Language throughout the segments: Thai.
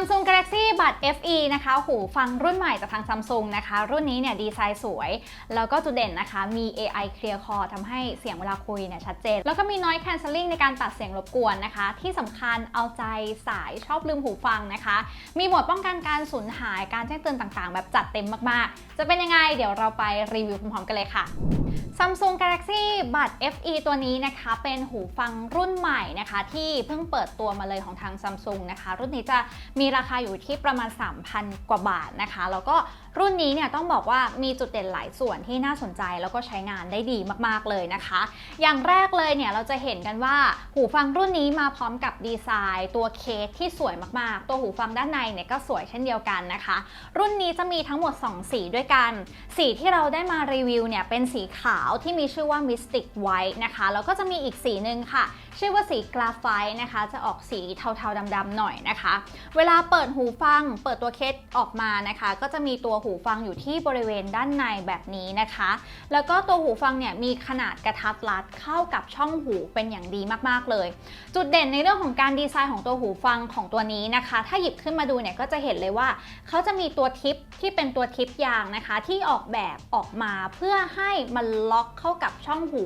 Samsung Galaxy Buds FE นะคะหูฟังรุ่นใหม่จากทาง Samsung นะคะ รุ่นนี้เนี่ยดีไซน์สวย แล้วก็จุดเด่นนะคะ มี AI Clear Call ทำให้เสียงเวลาคุยเนี่ยชัดเจน แล้วก็มี Noise Cancelling ในการตัดเสียงรบกวนนะคะ ที่สำคัญเอาใจสายชอบลืมหูฟังนะคะ มีโหมดป้องกันการสูญหายการแจ้งเตือนต่างๆ แบบจัดเต็มมากๆ จะเป็นยังไงเดี๋ยวเราไปรีวิวพร้อมๆกันเลยค่ะ Samsung Galaxy Buds FE ตัวนี้นะคะ เป็นหูฟังรุ่นใหม่นะคะ ที่เพิ่งเปิดตัวมาเลยของทาง Samsung นะคะ รุ่นนี้จะมีราคาอยู่ที่ประมาณ 3,000 กว่าบาทนะคะ แล้วก็รุ่นนี้เนี่ยต้องบอกว่ามีจุดเด่นหลายส่วนที่น่าสนใจแล้วก็ใช้งานได้ดีมากๆเลยนะคะ อย่างแรกเลยเนี่ยเราจะเห็นกันว่าหูฟังรุ่นนี้มาพร้อมกับดีไซน์ ตัวเคสที่สวยมากๆ ตัวหูฟังด้านในเนี่ยก็สวยเช่นเดียวกันนะคะ รุ่นนี้จะมีทั้งหมด 2 สีด้วยกัน สีที่เราได้มารีวิวเนี่ยเป็นสีขาวที่มีชื่อว่า Mystic White นะคะแล้วก็จะมีอีกสีหนึ่งค่ะชื่อว่าสีกราไฟต์นะคะ จะออกสีเทาๆดำๆหน่อยนะคะ เวลาเปิดหูฟัง เปิดตัวเคสออกมานะคะ ก็จะมีตัวหูฟังอยู่ที่บริเวณด้านในแบบนี้นะคะ แล้วก็ตัวหูฟังเนี่ยมีขนาดกระทัดรัดเข้ากับช่องหูเป็นอย่างดีมากๆเลย จุดเด่นในเรื่องของการดีไซน์ของตัวหูฟังของตัวนี้นะคะ ถ้าหยิบขึ้นมาดูเนี่ยก็จะเห็นเลยว่า เขาจะมีตัวทิปที่เป็นตัวทิปยางนะคะ ที่ออกแบบออกมาเพื่อให้มันล็อกเข้ากับช่องหู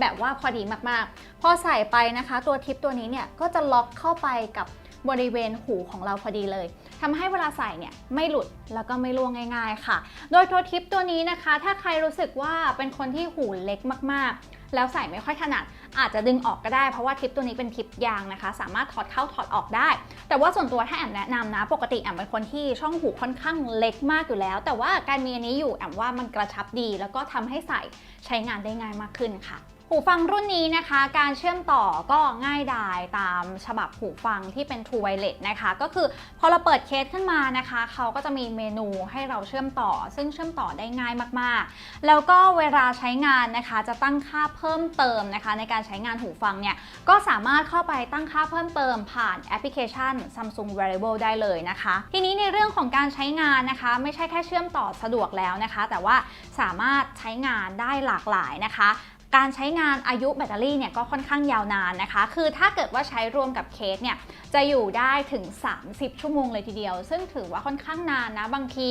แบบว่าพอดีมากๆ พอใส่ไปนะคะ ตัวทิปตัวนี้เนี่ยก็จะล็อกเข้าไปกับบริเวณหูของเราพอดีเลยทำให้เวลาใส่เนี่ยไม่หลุดแล้วก็ไม่ร่วงง่าย ๆ ค่ะ โดยตัวทิปตัวนี้นะคะ ถ้าใครรู้สึกว่าเป็นคนที่หูเล็กมากๆ แล้วใส่ไม่ค่อยถนัดอาจจะดึงออกก็ได้เพราะว่าทิปตัวนี้เป็นทิปยางนะคะ สามารถถอดเข้าถอดออกได้ แต่ว่าส่วนตัวถ้าแอมแนะนำนะ ปกติแอมเป็นคนที่ช่องหูค่อนข้างเล็กมากอยู่แล้ว แต่ว่าการมีอันนี้อยู่แอมว่ามันกระชับดี แล้วก็ทำให้ใส่ใช้งานได้ง่ายมากขึ้นค่ะ หูฟังรุ่นนี้นะคะ การเชื่อมต่อก็ง่ายดายตามฉบับหูฟังที่เป็น True Wireless นะคะ ก็คือพอเราเปิดเคสขึ้นมานะคะ เขาก็จะมีเมนูให้เราเชื่อมต่อ ซึ่งเชื่อมต่อได้ง่ายมากๆ แล้วก็เวลาใช้งานนะคะ จะตั้งค่าเพิ่มเติมนะคะ ในการใช้งานหูฟังเนี่ยก็สามารถเข้าไปตั้งค่าเพิ่มเติมผ่านแอปพลิเคชัน Samsung Wearable ได้เลยนะคะ ทีนี้ในเรื่องของการใช้งานนะคะ ไม่ใช่แค่เชื่อมต่อสะดวกแล้วนะคะ แต่ว่าสามารถใช้งานได้หลากหลายนะคะ การใช้งานอายุแบตเตอรี่เนี่ยก็ค่อนข้างยาวนานนะคะ คือถ้าเกิดว่าใช้รวมกับเคสเนี่ยจะอยู่ได้ถึง 30 ชั่วโมงเลยทีเดียว ซึ่งถือว่าค่อนข้างนานนะ บางที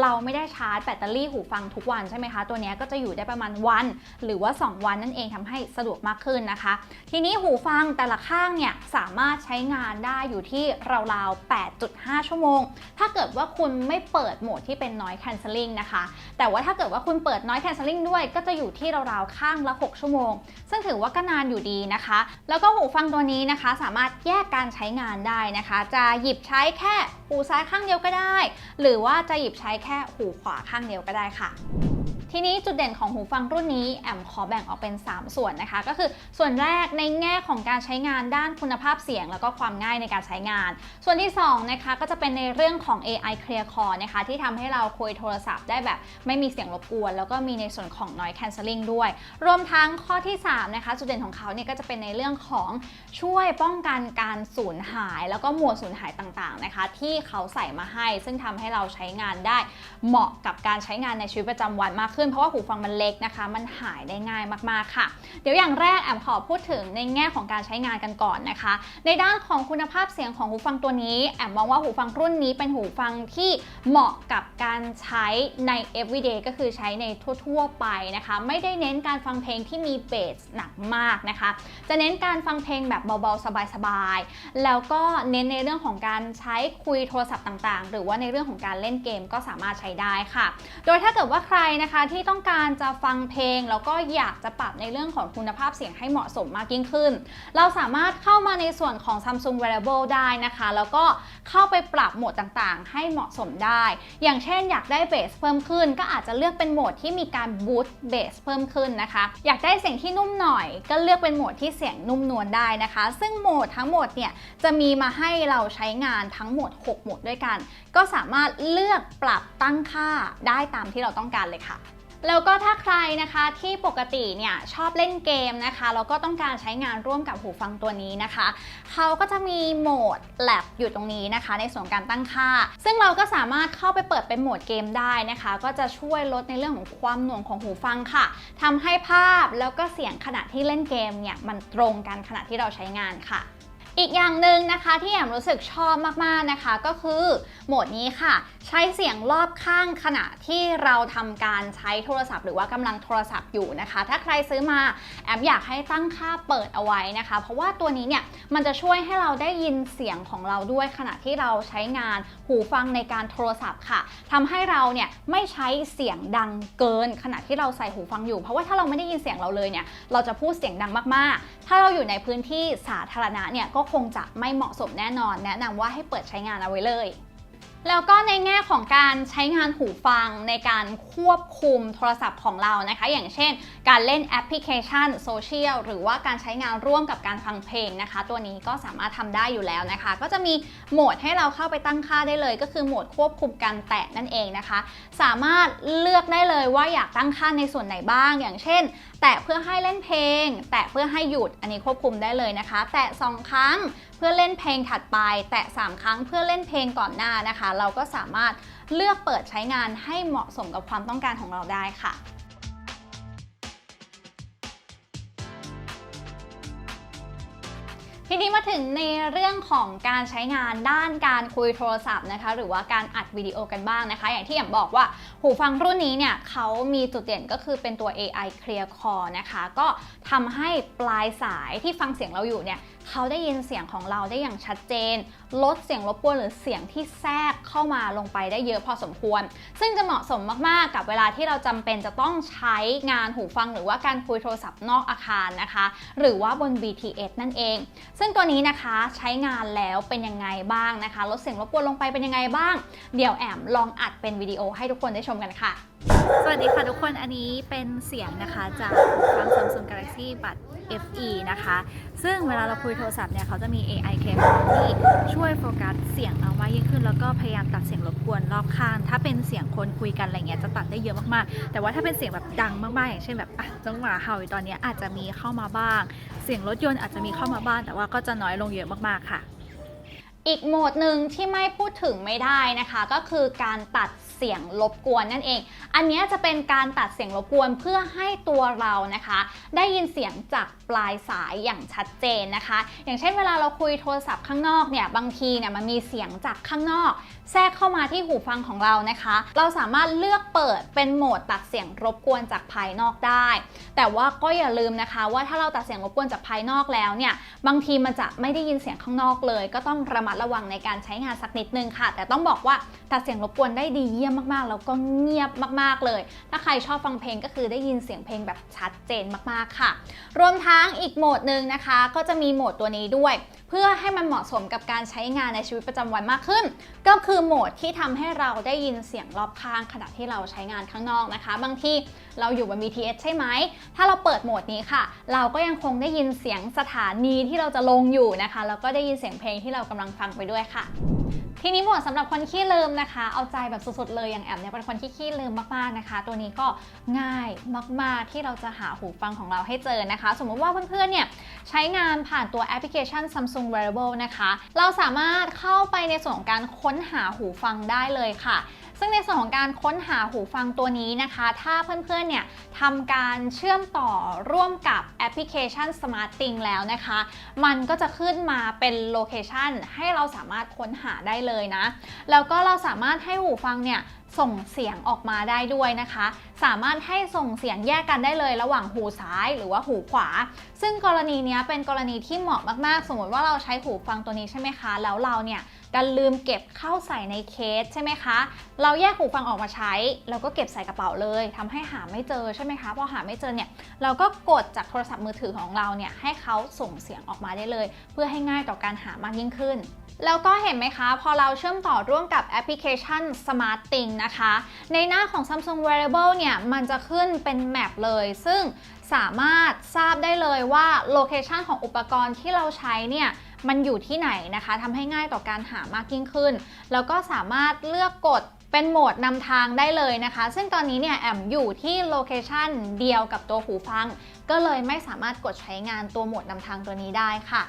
เราไม่ได้ชาร์จแบตเตอรี่หูฟังทุกวันใช่ไหมคะ ตัวนี้ก็จะอยู่ได้ประมาณวัน หรือว่า 2 วันนั่นเองทำให้สะดวกมากขึ้นนะคะ ทีนี้หูฟังแต่ละข้างเนี่ยสามารถใช้งานได้อยู่ที่ราวๆ 8.5 ชั่วโมง ถ้าเกิดว่าคุณไม่เปิดโหมดที่เป็น noise cancelling นะคะ แต่ว่าถ้าเกิดว่าคุณเปิด noise cancelling ด้วยก็จะอยู่ที่ราวๆ ข้างละ6ชั่วโมง ซึ่งถือว่าก็นานอยู่ดีนะคะ แล้วก็หูฟังตัวนี้นะคะ สามารถแยกการใช้งานได้นะคะ จะหยิบใช้แค่หูซ้ายข้างเดียวก็ได้ หรือว่าจะหยิบใช้แค่หูขวาข้างเดียวก็ได้ค่ะ ทีนี้จุดเด่นของหูฟังรุ่นนี้แอมขอแบ่งออกเป็น 3 ส่วนนะคะ ก็คือส่วนแรกในแง่ของการใช้งานด้านคุณภาพเสียง แล้วก็ความง่ายในการใช้งาน ส่วนที่2นะคะก็จะเป็นในเรื่องของ AI Clear Call นะคะที่ทำให้เราคุยโทรศัพท์ได้แบบไม่มีเสียงรบกวน แล้วก็มีในส่วนของ Noise Cancelling ด้วย รวมทั้งข้อที่ 3 นะคะ จุดเด่นของเขาเนี่ยก็จะเป็นในเรื่องของช่วยป้องกันการสูญหาย แล้วก็หมวดสูญหายต่างๆนะคะ ที่เขาใส่มาให้ ซึ่งทำให้เราใช้งานได้เหมาะกับการใช้งานในชีวิตประจำวันมากขึ้นเพราะว่าหูฟังมันเล็กนะคะ มันหายได้ง่ายมากๆค่ะ เดี๋ยวอย่างแรกแอมขอพูดถึงในแง่ของการใช้งานกันก่อนนะคะ ในด้านของคุณภาพเสียงของหูฟังตัวนี้แอมมองว่าหูฟังรุ่นนี้เป็นหูฟังที่เหมาะกับการใช้ใน everyday ก็คือใช้ในทั่ว ๆ ไปนะคะ ไม่ได้เน้นการฟังเพลงที่มีเบสหนักมากนะคะ จะเน้นการฟังเพลงแบบเบาๆ สบายๆ แล้วก็เน้นในเรื่องของการใช้คุยโทรศัพท์ต่างๆ หรือว่าในเรื่องของการเล่นเกมก็สามารถใช้ได้ค่ะ โดยถ้าเกิดว่าใครนะคะที่ต้องการจะฟังเพลง แล้วก็อยากจะปรับในเรื่องของคุณภาพเสียงให้เหมาะสมมากยิ่งขึ้น เราสามารถเข้ามาในส่วนของ Samsung Wearable ได้นะคะ แล้วก็เข้าไปปรับโหมดต่างๆ ให้เหมาะสมได้ อย่างเช่นอยากได้เบสเพิ่มขึ้น ก็อาจจะเลือกเป็นโหมดที่มีการบูตเบสเพิ่มขึ้นนะคะ อยากได้เสียงที่นุ่มหน่อย ก็เลือกเป็นโหมดที่เสียงนุ่มนวลได้นะคะ ซึ่งโหมดทั้งหมดเนี่ยจะมีมาให้เราใช้งานทั้งหมด 6 โหมดด้วยกัน ก็สามารถเลือกปรับตั้งค่าได้ตามที่เราต้องการเลยค่ะ แล้วก็ถ้าใครนะคะที่ปกติเนี่ยชอบเล่นเกมนะคะแล้วก็ต้องการใช้งานร่วมกับหูฟังตัวนี้นะคะเขาก็จะมีโหมด Lab อยู่ตรงนี้นะคะ ในส่วนการตั้งค่า ซึ่งเราก็สามารถเข้าไปเปิดเป็นโหมดเกมได้นะคะ ก็จะช่วยลดในเรื่องของความหน่วงของหูฟังค่ะทำให้ภาพแล้วก็เสียงขณะที่เล่นเกมเนี่ยมันตรงกันขณะที่เราใช้งานค่ะ อีกอย่างหนึ่งนะคะที่แอมรู้สึกชอบมากๆนะคะ ก็คือโหมดนี้ค่ะ ใช้เสียงรอบข้างขณะที่เราทำการใช้โทรศัพท์ หรือว่ากำลังโทรศัพท์อยู่นะคะ ถ้าใครซื้อมาแอมอยากให้ตั้งค่าเปิดเอาไว้นะคะ เพราะว่าตัวนี้เนี่ยมันจะช่วยให้เราได้ยินเสียงของเราด้วยขณะที่เราใช้งานหูฟังในการโทรศัพท์ค่ะทำให้เราเนี่ยไม่ใช้เสียงดังเกิน ขณะที่เราใส่หูฟังอยู่ เพราะว่าถ้าเราไม่ได้ยินเสียงเราเลยเนี่ยเราจะพูดเสียงดังมากๆ ถ้าเราอยู่ในพื้นที่สาธารณะเนี่ยก็คงจะไม่เหมาะสมแน่นอน แนะนำว่าให้เปิดใช้งานเอาไว้เลย แล้วก็ในแง่ของการใช้งานหูฟังในการควบคุมโทรศัพท์ของเรานะคะ อย่างเช่น การเล่นแอปพลิเคชันโซเชียลหรือว่าการใช้งานร่วมกับการฟังเพลงนะคะ ตัวนี้ก็สามารถทำได้อยู่แล้วนะคะ ก็จะมีโหมดให้เราเข้าไปตั้งค่าได้เลย ก็คือโหมดควบคุมการแตะนั่นเองนะคะ สามารถเลือกได้เลยว่าอยากตั้งค่าในส่วนไหนบ้าง อย่างเช่น แตะเพื่อให้เล่นเพลง แตะเพื่อให้หยุดอันนี้ควบคุมได้เลยนะคะ แตะสองครั้ง เพื่อเล่นเพลงถัดไป แตะ 3 ครั้งเพื่อเล่นเพลงก่อนหน้านะคะ เราก็สามารถเลือกเปิดใช้งานให้เหมาะสมกับความต้องการของเราได้ค่ะทีนี้มาถึงในเรื่องของการใช้งานด้านการคุยโทรศัพท์นะคะ หรือว่าการอัดวิดีโอกันบ้างนะคะ อย่างที่แอมบอกว่า หูฟังรุ่นนี้เนี่ยเขามีจุดเด่นก็คือเป็นตัว AI Clear Call นะคะ ก็ทำให้ปลายสายที่ฟังเสียงเราอยู่เนี่ยเขาได้ยินเสียงของเราได้อย่างชัดเจน ลดเสียงรบกวนหรือเสียงที่แทรกเข้ามาลงไปได้เยอะพอสมควร ซึ่งจะเหมาะสมมาก ๆ กับเวลาที่เราจำเป็นจะต้องใช้งานหูฟังหรือว่าการคุยโทรศัพท์นอกอาคารนะคะ หรือว่าบน BTS นั่นเอง ซึ่งตัวนี้นะคะใช้งานแล้วเป็นยังไงบ้างนะคะ ลดเสียงรบกวนลงไปเป็นยังไงบ้าง เดี๋ยวแอมลองอัดเป็นวิดีโอให้ทุกคนได้ชมกันค่ะ สวัสดีค่ะทุกคนอันนี้เป็นเสียงนะคะจากหูฟัง Samsung Galaxy Buds FE นะคะ ซึ่งเวลาเราคุยโทรศัพท์เนี่ยเขาจะมี AI Clear ที่ช่วยโฟกัสเสียงเรามากยิ่งขึ้น แล้วก็พยายามตัดเสียงรบกวนรอบข้าง ถ้าเป็นเสียงคนคุยกันอะไรเงี้ยจะตัดได้เยอะมากๆ แต่ว่าถ้าเป็นเสียงแบบดังมากๆ อย่างเช่นแบบอะจังหวะเห่าอยู่ตอนนี้อาจจะมีเข้ามาบ้าง เสียงรถยนต์อาจจะมีเข้ามาบ้างแต่ว่าก็จะน้อยลงเยอะมากๆค่ะ อีกโหมดหนึ่งที่ไม่พูดถึงไม่ได้นะคะ ก็คือการตัดเสียงรบกวนนั่นเอง อันนี้จะเป็นการตัดเสียงรบกวนเพื่อให้ตัวเรานะคะ ได้ยินเสียงจากปลายสายอย่างชัดเจนนะคะ อย่างเช่นเวลาเราคุยโทรศัพท์ข้างนอกเนี่ยบางทีเนี่ยมันมีเสียงจากข้างนอก แทรกเข้ามาที่หูฟังของเรานะคะ เราสามารถเลือกเปิดเป็นโหมดตัดเสียงรบกวนจากภายนอกได้ แต่ว่าก็อย่าลืมนะคะ ว่าถ้าเราตัดเสียงรบกวนจากภายนอกแล้วเนี่ยบางทีมันจะไม่ได้ยินเสียงข้างนอกเลย ก็ต้องระมัดระวังในการใช้งานสักนิดนึงค่ะ แต่ต้องบอกว่าตัดเสียงรบกวนได้ดีเยี่ยมมากๆ แล้วก็เงียบมากๆเลย ถ้าใครชอบฟังเพลงก็คือได้ยินเสียงเพลงแบบชัดเจนมากๆค่ะ รวมทั้งอีกโหมดหนึ่งนะคะ ก็จะมีโหมดตัวนี้ด้วยเพื่อให้มันเหมาะสมกับการใช้งานในชีวิตประจำวันมากขึ้น ก็คือโหมดที่ทำให้เราได้ยินเสียงรอบข้างขณะที่เราใช้งานข้างนอกนะคะ บางทีเราอยู่บน BTS ใช่ไหม ถ้าเราเปิดโหมดนี้ค่ะ เราก็ยังคงได้ยินเสียงสถานีที่เราจะลงอยู่นะคะ แล้วก็ได้ยินเสียงเพลงที่เรากำลังฟังไปด้วยค่ะ ทีนี้หมดสำหรับคนขี้ลืมนะคะ เอาใจแบบสุดๆเลยอย่างแอมเนี่ยเป็นคนที่ขี้ลืมมากๆนะคะ ตัวนี้ก็ง่ายมากๆที่เราจะหาหูฟังของเราให้เจอนะคะ สมมติว่าเพื่อนๆเนี่ยใช้งานผ่านตัวแอปพลิเคชัน Samsung Wearable นะคะ เราสามารถเข้าไปในส่วนของการค้นหาหูฟังได้เลยค่ะ ซึ่งในส่วนของการค้นหาหูฟังตัวนี้นะคะ ถ้าเพื่อนๆเนี่ยทำการเชื่อมต่อร่วมกับแอปพลิเคชัน SmartThing แล้วนะคะ มันก็จะขึ้นมาเป็นโลเคชันให้เราสามารถค้นหาได้เลยนะ แล้วก็เราสามารถให้หูฟังเนี่ยส่งเสียงออกมาได้ด้วยนะคะ สามารถให้ส่งเสียงแยกกันได้เลยระหว่างหูซ้ายหรือว่าหูขวา ซึ่งกรณีนี้เป็นกรณีที่เหมาะมากๆ สมมติว่าเราใช้หูฟังตัวนี้ใช่ไหมคะ แล้วเราเนี่ยดันลืมเก็บเข้าใส่ในเคสใช่ไหมคะ เราแยกหูฟังออกมาใช้แล้วก็เก็บใส่กระเป๋าเลยทำให้หาไม่เจอใช่ไหมคะ พอหาไม่เจอเนี่ย เราก็กดจากโทรศัพท์มือถือของเราเนี่ยให้เขาส่งเสียงออกมาได้เลย เพื่อให้ง่ายต่อการหามากยิ่งขึ้น แล้วก็เห็นไหมคะ พอเราเชื่อมต่อร่วมกับแอปพลิเคชัน SmartThing นะคะ ในหน้าของ Samsung Wearable เนี่ย มันจะขึ้นเป็นแมปเลย ซึ่งสามารถทราบได้เลยว่าโลเคชันของอุปกรณ์ที่เราใช้เนี่ยมันอยู่ที่ไหนนะคะทำให้ง่ายต่อการหามากยิ่งขึ้น แล้วก็สามารถเลือกกดเป็นโหมดนำทางได้เลยนะคะ ซึ่งตอนนี้เนี่ยแอมอยู่ที่โลเคชันเดียวกับตัวหูฟัง ก็เลยไม่สามารถกดใช้งานตัวโหมดนำทางตัวนี้ได้ค่ะ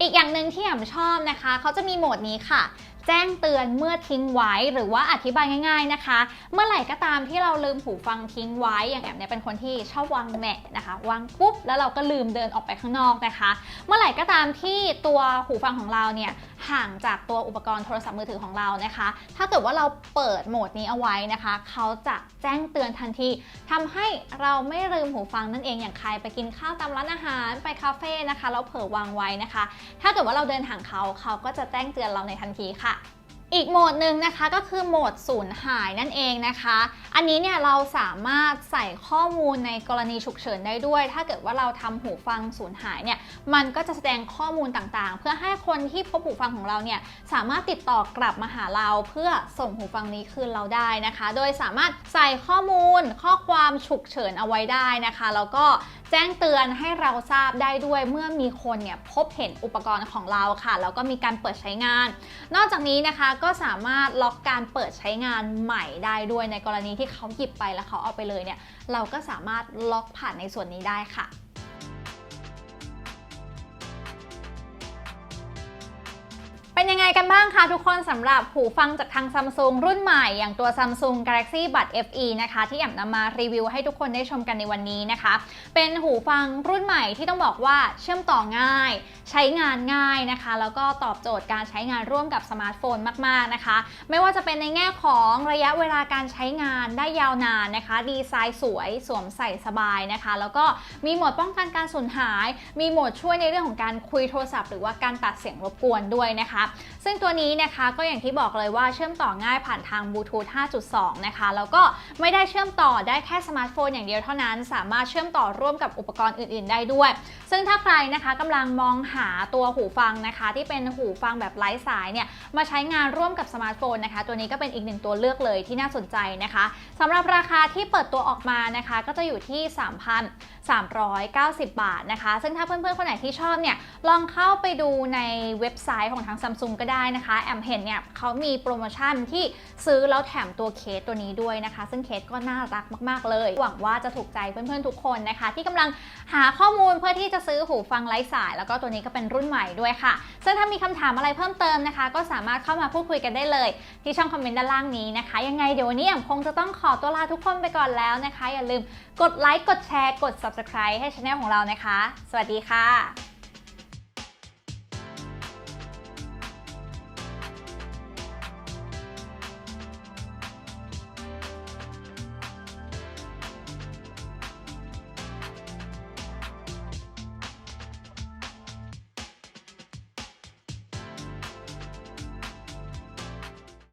อีกอย่างหนึ่งที่แอมชอบนะคะ เขาจะมีโหมดนี้ค่ะ แจ้งเตือนเมื่อทิ้งไว้หรือว่าอธิบายง่าย ๆนะคะ เมื่อไหร่ก็ตามที่เราลืมหูฟังทิ้งไว้อย่างแอมเนี่ยเป็นคนที่ชอบวางแหมะนะคะวางปุ๊บแล้วเราก็ลืมเดินออกไปข้างนอกนะคะ เมื่อไหร่ก็ตามที่ตัวหูฟังของเราเนี่ยห่างจากตัวอุปกรณ์โทรศัพท์มือถือของเรานะคะ ถ้าเกิดว่าเราเปิดโหมดนี้เอาไว้นะคะ เขาจะแจ้งเตือนทันทีทำให้เราไม่ลืมหูฟังนั่นเองอย่างใครไปกินข้าวตามร้านอาหารไปคาเฟ่นะคะแล้วเผลอวางไว้นะคะ ถ้าเกิดว่าเราเดินห่างเขาเขาก็จะแจ้งเตือนเราในทันทีค่ะ อีกโหมดหนึ่งนะคะก็คือโหมดสูญหายนั่นเองนะคะ อันนี้เนี่ยเราสามารถใส่ข้อมูลในกรณีฉุกเฉินได้ด้วย ถ้าเกิดว่าเราทำหูฟังสูญหายเนี่ยมันก็จะแสดงข้อมูลต่างๆ เพื่อให้คนที่พบหูฟังของเราเนี่ยสามารถติดต่อกลับมาหาเรา เพื่อส่งหูฟังนี้คืนเราได้นะคะ โดยสามารถใส่ข้อมูลข้อความฉุกเฉินเอาไว้ได้นะคะแล้วก็แจ้งเตือนให้เราทราบได้ด้วยเมื่อมีคนเนี่ยพบเห็นอุปกรณ์ของเราค่ะแล้วก็มีการเปิดใช้งาน นอกจากนี้นะคะก็สามารถล็อกการเปิดใช้งานใหม่ได้ด้วยในกรณีที่เขาหยิบไปแล้วเขาเอาไปเลยเนี่ยเราก็สามารถล็อกผ่านในส่วนนี้ได้ค่ะ เป็นยังไงกันบ้างคะทุกคนสำหรับหูฟังจากทาง Samsung รุ่นใหม่อย่างตัว Samsung Galaxy Buds FE นะคะ ที่แอมนำมารีวิวให้ทุกคนได้ชมกันในวันนี้นะคะ เป็นหูฟังรุ่นใหม่ที่ต้องบอกว่าเชื่อมต่อง่าย ใช้งานง่ายนะคะ แล้วก็ตอบโจทย์การใช้งานร่วมกับสมาร์ทโฟนมากๆนะคะ ไม่ว่าจะเป็นในแง่ของระยะเวลาการใช้งานได้ยาวนานนะคะ ดีไซน์สวยสวมใส่สบายนะคะ แล้วก็มีโหมดป้องกันการสูญหาย มีโหมดช่วยในเรื่องของการคุยโทรศัพท์ หรือว่าการตัดเสียงรบกวนด้วยนะคะซึ่งตัวนี้นะคะก็อย่างที่บอกเลยว่าเชื่อมต่อง่ายผ่านทางบลูทูธ 5.2 นะคะ แล้วก็ไม่ได้เชื่อมต่อได้แค่สมาร์ทโฟนอย่างเดียวเท่านั้น สามารถเชื่อมต่อร่วมกับอุปกรณ์อื่น ๆ ได้ด้วย ซึ่งถ้าใครนะคะกำลังมองหาตัวหูฟังนะคะ ที่เป็นหูฟังแบบไร้สายเนี่ยมาใช้งานร่วมกับสมาร์ทโฟนนะคะ ตัวนี้ก็เป็นอีกหนึ่งตัวเลือกเลยที่น่าสนใจนะคะสำหรับราคาที่เปิดตัวออกมานะคะ ก็จะอยู่ที่ 3,390 บาทนะคะ ซึ่งถ้าเพื่อนๆคนไหนที่ชอบเนี่ยลองเข้าไปดูในเว็บไซต์ของทาง Samsung ก็ได้นะคะ แอมเห็นเนี่ยเขามีโปรโมชั่นที่ซื้อแล้วแถมตัวเคสตัวนี้ด้วยนะคะ ซึ่งเคสก็น่ารักมากๆเลย หวังว่าจะถูกใจเพื่อนๆทุกคนนะคะ ที่กำลังหาข้อมูลเพื่อที่จะซื้อหูฟังไร้สาย แล้วก็ตัวนี้ก็เป็นรุ่นใหม่ด้วยค่ะ ซึ่งถ้ามีคำถามอะไรเพิ่มเติมนะคะ ก็สามารถเข้ามาพูดคุยกันได้เลย ที่ช่องคอมเมนต์ด้านล่างนี้นะคะ ยังไงเดี๋ยววันนี้แอมคงจะต้องขอตัวลาทุกคนไปก่อนแล้วนะคะ อย่าลืมกดไลค์กดแชร์กด subscribe ให้ช anel ของเรานะคะ สวัสดีค่ะ